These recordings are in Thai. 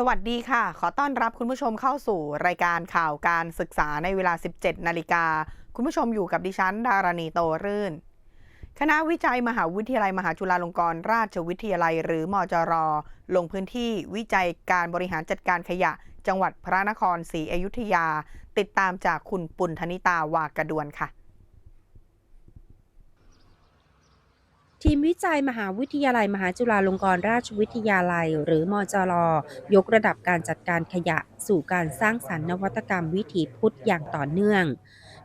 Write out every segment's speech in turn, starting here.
สวัสดีค่ะ ขอต้อนรับคุณผู้ชมเข้าสู่รายการข่าวการศึกษาในเวลา 17 นาฬิกา คุณผู้ชมอยู่กับดิฉัน ดารณีโตรื่น คณะวิจัยมหาวิทยาลัยมหาจุฬาลงกรณราชวิทยาลัย หรือมจร ลงพื้นที่วิจัยการบริหารจัดการขยะ จังหวัดพระนครศรีอยุธยา ติดตามจากคุณปุณธนิตาวากระดวนค่ะ ทีมวิจัยมหาวิทยาลัย มหาจุฬาลงกรณราชวิทยาลัย หรือมจรยกระดับการจัดการขยะ สู่การสร้างสรรค์นวัตกรรมวิถีพุทธอย่างต่อเนื่อง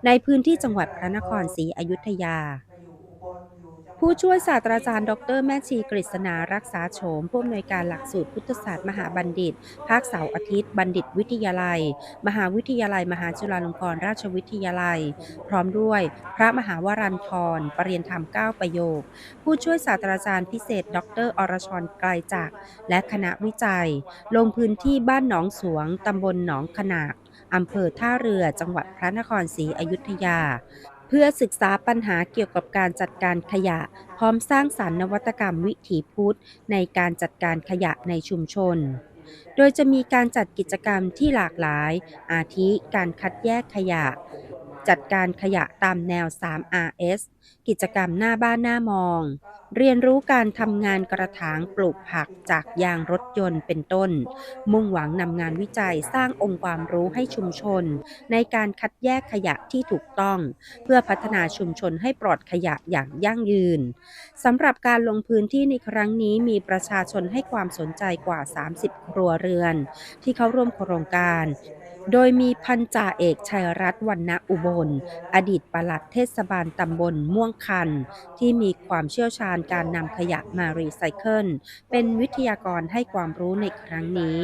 ในพื้นที่จังหวัดพระนครศรีอยุธยา ผู้ช่วยศาสตราจารย์ ดร แม่ชีกฤษณารักษาโฉมผู้อำนวยการหลักสูตรพุทธศาสตร์มหาบัณฑิต ภาคเสาร์อาทิตย์ บัณฑิตวิทยาลัย มหาวิทยาลัย มหาจุฬาลงกรณราชวิทยาลัย พร้อมด้วย พระมหาวรันทรปรริยนธรรม9ประโยค ผู้ช่วยศาสตราจารย์พิเศษ ดร อรชรไกลจักรและคณะวิจัย ลงพื้นที่บ้านหนองสวงตำบลหนองขนากอำเภอท่าเรือจังหวัดพระนครศรีอยุธยา พื่อศึกษาปัญหาเกี่ยวกับการจัดการขยะ พร้อมสร้างสรรค์นวัตกรรมวิถีพุทธในการจัดการขยะในชุมชน โดยจะมีการจัดกิจกรรมที่หลากหลาย อาทิการคัดแยกขยะ จัดการขยะตามแนว 3RS กิจกรรมหน้าบ้านหน้ามอง เรียนรู้การทำงานกระถางปลูกผักจากยางรถยนต์เป็นต้น มุ่งหวังนำงานวิจัยสร้างองค์ความรู้ให้ชุมชน ในการคัดแยกขยะที่ถูกต้อง เพื่อพัฒนาชุมชนให้ปลอดขยะอย่างยั่งยืนสำหรับการลงพื้นที่ในครั้งนี้มีประชาชนให้ความสนใจกว่า 30 ครัวเรือน ที่เข้าร่วมโครงการ โดยมีพันจ่าเอกชัยรัตน์วรรณอุบล อดีตปลัดเทศบาลตำบลม่วงคัน ที่มีความเชี่ยวชาญการนำขยะมารีไซเคิล เป็นวิทยากรให้ความรู้ในครั้งนี้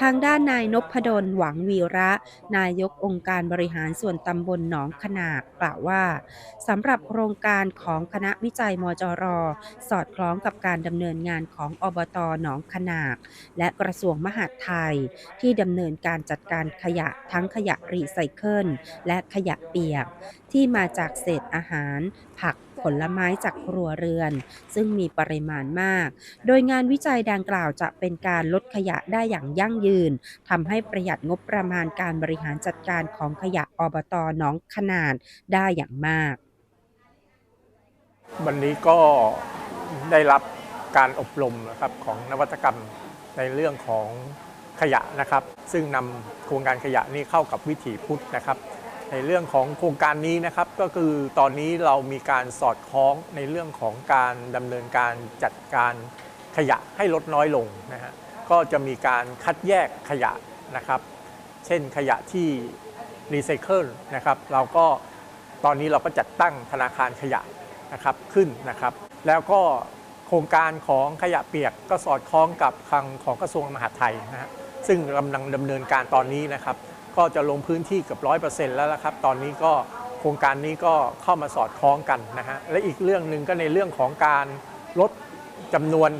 ทางด้านนายนพดลหวังวีระ นายกองค์การบริหารส่วนตำบลหนองขนากกล่าวว่าสำหรับโครงการของคณะวิจัยมจร สอดคล้องกับการดำเนินงานของอบตหนองขนากและกระทรวงมหาดไทย ที่ดำเนินการจัดการขยะทั้งขยะรีไซเคิลและขยะเปียก ที่มาจากเศษอาหาร ผัก ลไม้จากครัวเรือน ซึ่งมีปริมาณมาก โดยงานวิจัยดังกล่าวจะเป็นการลดขยะได้อย่างยั่งยืนทำให้ประหยัดงบประมาณการบริหารจัดการของขยะอบตหนองขนาดได้อย่างมาก วันนี้ก็ได้รับการอบรมนะครับของนวัตกรรมในเรื่องของขยะนะครับ ซึ่งนำโครงการขยะนี้เข้ากับวิถีพุทธนะครับ ในเรื่องของโครงการนี้นะครับก็คือตอนนี้เรามีการสอดคล้องในเรื่องของการดำเนินการจัดการขยะให้ลดน้อยลงนะฮะก็จะมีการคัดแยกขยะนะครับ เช่นขยะที่รีไซเคิลนะครับเราก็ตอนนี้เราก็จัดตั้งธนาคารขยะนะครับขึ้นนะครับ แล้วก็โครงการของขยะเปียกก็สอดคล้องกับทางของกระทรวงมหาดไทยนะฮะซึ่งกำลังดำเนินการตอนนี้นะครับ ก็จะลงพื้นที่เกือบร้อยเปอร์เซ็นต์แล้วละครับ ตอนนี้ก็โครงการนี้ก็เข้ามาสอดคล้องกันนะฮะ และอีกเรื่องหนึ่งก็ในเรื่องของการลดจำนวน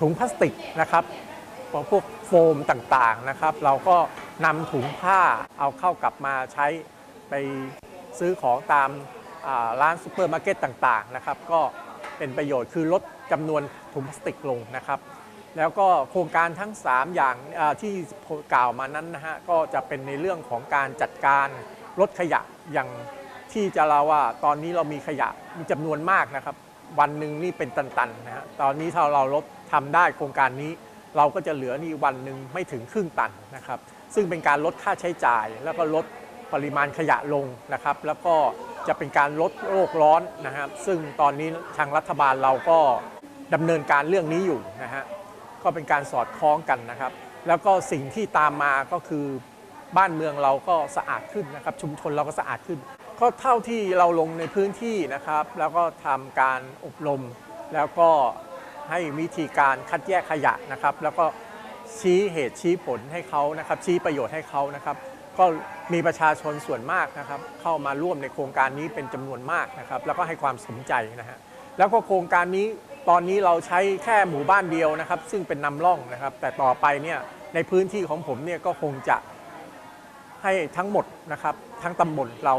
ถุงพลาสติกนะครับพวกโฟมต่างๆนะครับ เราก็นำถุงผ้าเอาเข้ากลับมาใช้ไปซื้อของตามร้านซูเปอร์มาร์เก็ตต่างๆนะครับ ก็เป็นประโยชน์คือลดจำนวนถุงพลาสติกลงนะครับ แล้วก็โครงการทั้ง 3 อย่างที่กล่าวมานั้นนะฮะก็จะเป็นในเรื่องของการจัดการลดขยะอย่างที่จะเราว่าตอนนี้เรามีขยะมีจำนวนมากนะครับ วันหนึ่งนี่เป็นตันๆนะฮะตอนนี้ถ้าเราลดทำได้โครงการนี้ เราก็จะเหลือนี่วันหนึ่งไม่ถึงครึ่งตันนะครับ ซึ่งเป็นการลดค่าใช้จ่าย แล้วก็ลดปริมาณขยะลงนะครับ แล้วก็จะเป็นการลดโลกร้อนนะครับ ซึ่งตอนนี้ทางรัฐบาลเราก็ดำเนินการเรื่องนี้อยู่นะฮะ ก็เป็นการสอดคล้องกันนะครับ แล้วก็สิ่งที่ตามมาก็คือบ้านเมืองเราก็สะอาดขึ้นนะครับ ชุมชนเราก็สะอาดขึ้น ก็เท่าที่เราลงในพื้นที่นะครับ แล้วก็ทำการอบรม แล้วก็ให้วิธีการคัดแยกขยะนะครับ แล้วก็ชี้เหตุชี้ผลให้เขานะครับ ชี้ประโยชน์ให้เขานะครับ ก็มีประชาชนส่วนมากนะครับ เข้ามาร่วมในโครงการนี้เป็นจำนวนมากนะครับ แล้วก็ให้ความสนใจนะฮะ แล้วก็โครงการนี้ตอนนี้เราใช้แค่หมู่บ้านเดียวนะครับ ซึ่งเป็นนำร่องนะครับ แต่ต่อไปเนี่ยในพื้นที่ของผมเนี่ยก็คงจะให้ทั้งหมดนะครับ ทั้งตำบลเรา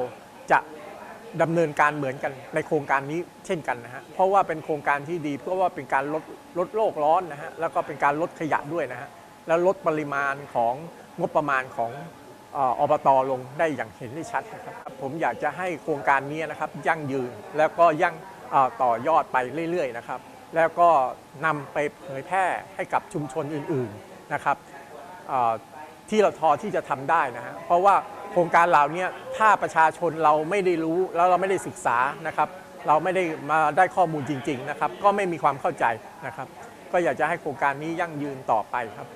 จะดำเนินการเหมือนกันในโครงการนี้เช่นกันนะฮะเพราะว่าเป็นโครงการที่ดี เพราะว่าเป็นการลดลดโลกร้อนนะฮะแล้วก็เป็นการลดขยะด้วยนะฮะแล้วลดปริมาณของงบประมาณของเอ่ออบตลงได้อย่างเห็นได้ชัดนะครับ ผมอยากจะให้โครงการนี้นะครับยั่งยืนแล้วก็ยั่ง ต่อยอดไปเรื่อยๆนะครับ แล้วก็นำไปเผยแพร่ให้กับชุมชนอื่นๆนะครับที่เราทอที่จะทำได้นะฮะเพราะว่าโครงการเหล่านี้ถ้าประชาชนเราไม่ได้รู้แล้วเราไม่ได้ศึกษานะครับ เราไม่ได้มาได้ข้อมูลจริง ๆ นะครับ ก็ไม่มีความเข้าใจนะครับ ก็อยากจะให้โครงการนี้ยั่งยืนต่อไปครับ